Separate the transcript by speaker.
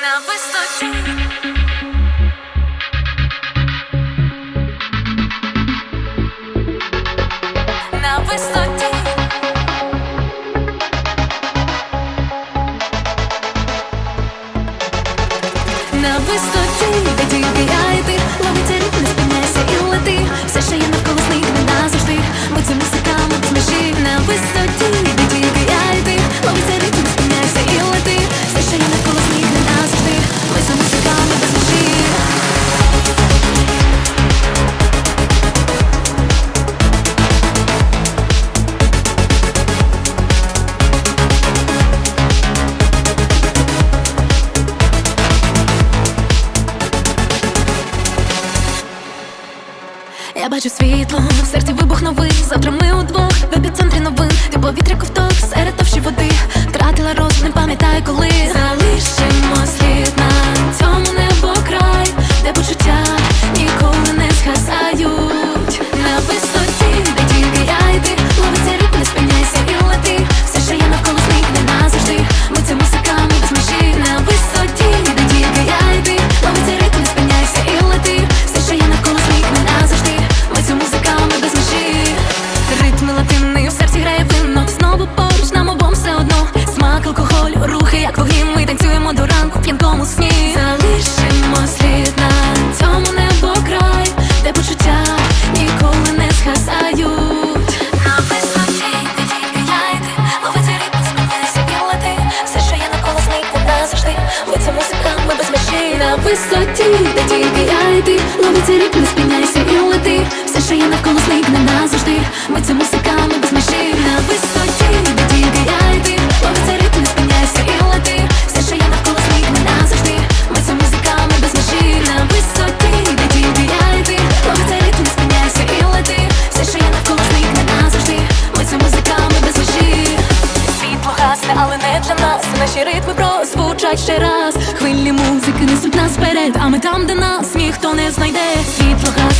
Speaker 1: на висоті. На висоті. На висоті, де тільки я і ти? Ловиться ритм, не Все, що є навколо зникне назавжди. Ми це музиками без межі. На висоті, Я бачу світло, в серці вибух новий. Завтра ми удвох в епіцентрі новин. Ти повітря ковток серед товщі води. Втратила розум, не пам'ятаю коли На цьому Де почуття ніколи не згасають. На висоті, де тільки я і ти Ловиться ритм, спиняйся і лети. Все, що є навколо зникне назавжди. Ми це музиками без межі. На висоті, де тільки я і ти не спиняйся і лети. Все, що є навколо зникне назавжди. Ми це музиками Наші ритми прозвучать ще раз. Хвилі музики несуть нас вперед А ми там, де нас ніхто не знайде. Світло гасне,